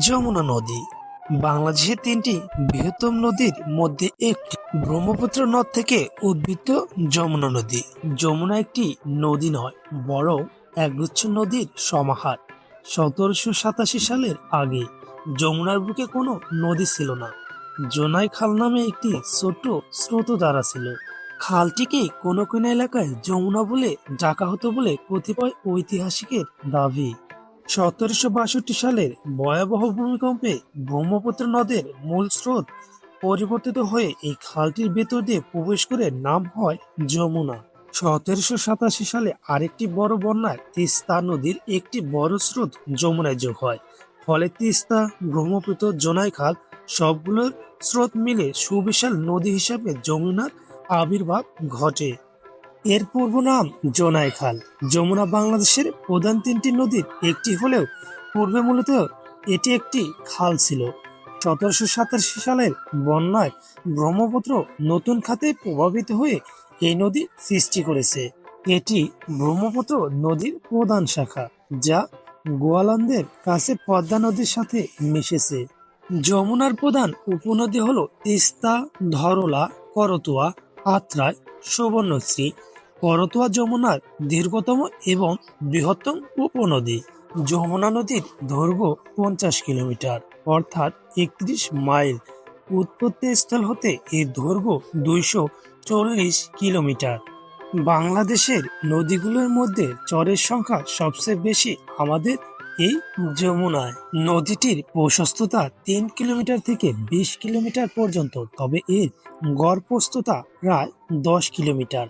যমুনা নদী। বাংলাদেশের তিনটি বৃহত্তম নদীর মধ্যে একটি ব্রহ্মপুত্র নদ থেকে উদ্ভূত যমুনা নদী। যমুনা একটি নদী নয় বড় একগুচ্ছ নদীর সমাহার। সতেরোশো সাতাশি সালের আগে যমুনার বুকে কোনো নদী ছিল না। জোনাই খাল নামে একটি ছোট স্রোতধারা ছিল। খালটিকে কোনো কোনো এলাকায় যমুনা বলে ডাকা হতো বলে কতিপয় ঐতিহাসিকের দাবি। সতেরোশো বাষট্টি সালের ভয়াবহ ভূমিকম্পে ব্রহ্মপুত্র নদের মূল স্রোত পরিবর্তিত হয়ে এই খালটির ভেতর দিয়ে প্রবেশ করে নাম হয় যমুনা। সতেরোশো সাতাশি সালে আরেকটি বড় বন্যায় তিস্তা নদীর একটি বড় স্রোত যমুনায় যোগ হয়। ফলে তিস্তা, ব্রহ্মপুত্র, জোনাই খাল সবগুলোর স্রোত মিলে সুবিশাল নদী হিসাবে যমুনার আবির্ভাব ঘটে। এর পূর্ব নাম জোনাই খাল। যমুনা বাংলাদেশের প্রধান তিনটি নদীর একটি হলেও পূর্বে মূলত এটি একটি খাল ছিল। সতেরোশো সাতাশি সালের বন্যায় ব্রহ্মপুত্র নতুন খাতে প্রভাবিত হয়ে এই নদী সৃষ্টি করেছে। এটি ব্রহ্মপুত্র নদীর প্রধান শাখা, যা গোয়ালন্দের কাছে পদ্মা নদীর সাথে মিশেছে। যমুনার প্রধান উপনদী হল তিস্তা, ধরলা, করতোয়া আত্রায় সুবর্ণশ্রী করতোয়া যমুনার দীর্ঘতম এবং বৃহত্তম উপনদী। যমুনা নদীর দৈর্ঘ্য পঞ্চাশ কিলোমিটার, অর্থাৎ একত্রিশ মাইল। উৎপত্তি স্থল হতে এর দৈর্ঘ্য দুইশো চল্লিশ কিলোমিটার। বাংলাদেশের নদীগুলোর মধ্যে চরের সংখ্যা সবচেয়ে বেশি আমাদের এই যমুনায়। নদীটির প্রশস্ততা তিন কিলোমিটার থেকে বিশ কিলোমিটার পর্যন্ত, তবে এর গড় প্রস্ততা প্রায় দশ কিলোমিটার।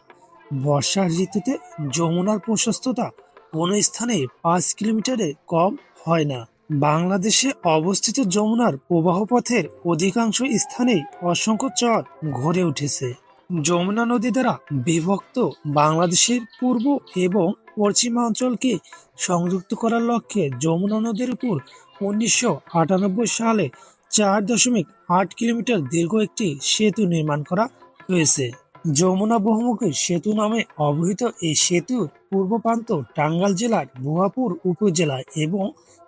বর্ষার ঋতুতে যমুনার প্রশস্ততা কোনো স্থানে পাঁচ কিলোমিটারের কম হয় না। বাংলাদেশে অবস্থিত যমুনার প্রবাহপথের অধিকাংশ স্থানেই অসংখ্য চর গড়ে উঠেছে। যমুনা নদী দ্বারা বিভক্ত বাংলাদেশের পূর্ব এবং পশ্চিমাঞ্চলকে সংযুক্ত করার লক্ষ্যে যমুনা নদীর উপর উনিশশো আটানব্বই সালে চার দশমিক আট কিলোমিটার দীর্ঘ একটি সেতু নির্মাণ করা হয়েছে। যমুনা বহুমুখী সেতু নামে অবহিত এই সেতুর পূর্ব প্রান্ত টাঙ্গাইল জেলার ভুয়াপুর উপজেলায় এবং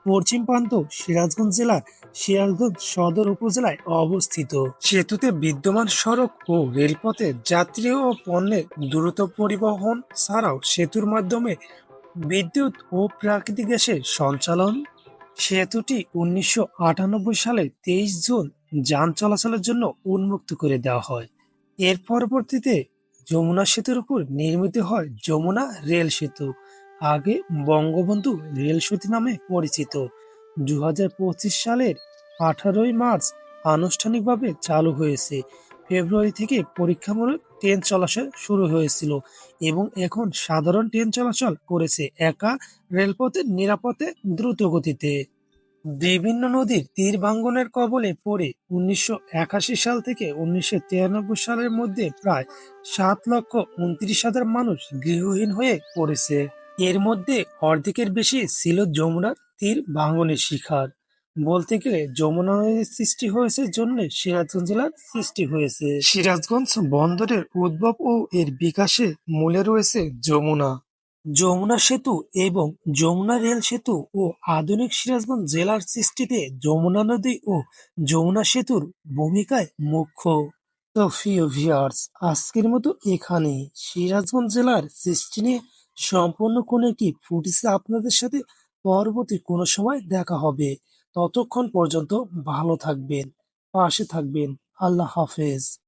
পশ্চিম প্রান্ত সিরাজগঞ্জ জেলার সিরাজগঞ্জ সদর উপজেলায় অবস্থিত। সেতুতে বিদ্যমান সড়ক ও রেলপথে যাত্রী ও পণ্যের দ্রুত পরিবহন ছাড়াও সেতুর মাধ্যমে বিদ্যুৎ ও প্রাকৃতিক গ্যাসের সঞ্চালন। সেতুটি উনিশশো আটানব্বই সালে তেইশ জুন যান চলাচলের জন্য উন্মুক্ত করে দেওয়া হয়। এর পরবর্তীতে যমুনা সেতুর উপর নির্মিত হয় যমুনা রেল সেতু, আগে বঙ্গবন্ধু রেল সেতু নামে পরিচিত। দু হাজার পঁচিশ সালের আঠারোই মার্চ আনুষ্ঠানিকভাবে চালু হয়েছে। ফেব্রুয়ারি থেকে পরীক্ষামূলক ট্রেন চলাচল শুরু হয়েছিল এবং এখন সাধারণ ট্রেন চলাচল করেছে একা, রেলপথে নিরাপদে দ্রুত গতিতে। বিভিন্ন নদীর তীর ভাঙ্গনের কবলে পড়ে উনিশশো একাশি সাল থেকে উনিশশো তিরানব্বই সালের মধ্যে প্রায় সাত লক্ষ উনত্রিশ হাজার মানুষ গৃহহীন হয়ে পড়েছে। এর মধ্যে অর্ধেকের বেশি ছিল যমুনার তীর ভাঙ্গনের শিকার বলতে গেলে যমুনা নদীর সৃষ্টি হয়েছে জন্য সিরাজগঞ্জ জেলার সৃষ্টি হয়েছে। সিরাজগঞ্জ বন্দরের উদ্ভব ও এর বিকাশে মূলে রয়েছে যমুনা। যমুনা সেতু এবং যমুনা রেল সেতু ও আধুনিক সিরাজগঞ্জ জেলার সৃষ্টিতে যমুনা নদী ও যমুনা সেতুর ভূমিকায় মুখ্য। আজকের মতো এখানে। সিরাজগঞ্জ জেলার সৃষ্টি নিয়ে সম্পূর্ণ কোনো একটি ফুটেজ আপনাদের সাথে পরবর্তী কোনো সময় দেখা হবে। ততক্ষণ পর্যন্ত ভালো থাকবেন, পাশে থাকবেন। আল্লাহ হাফেজ।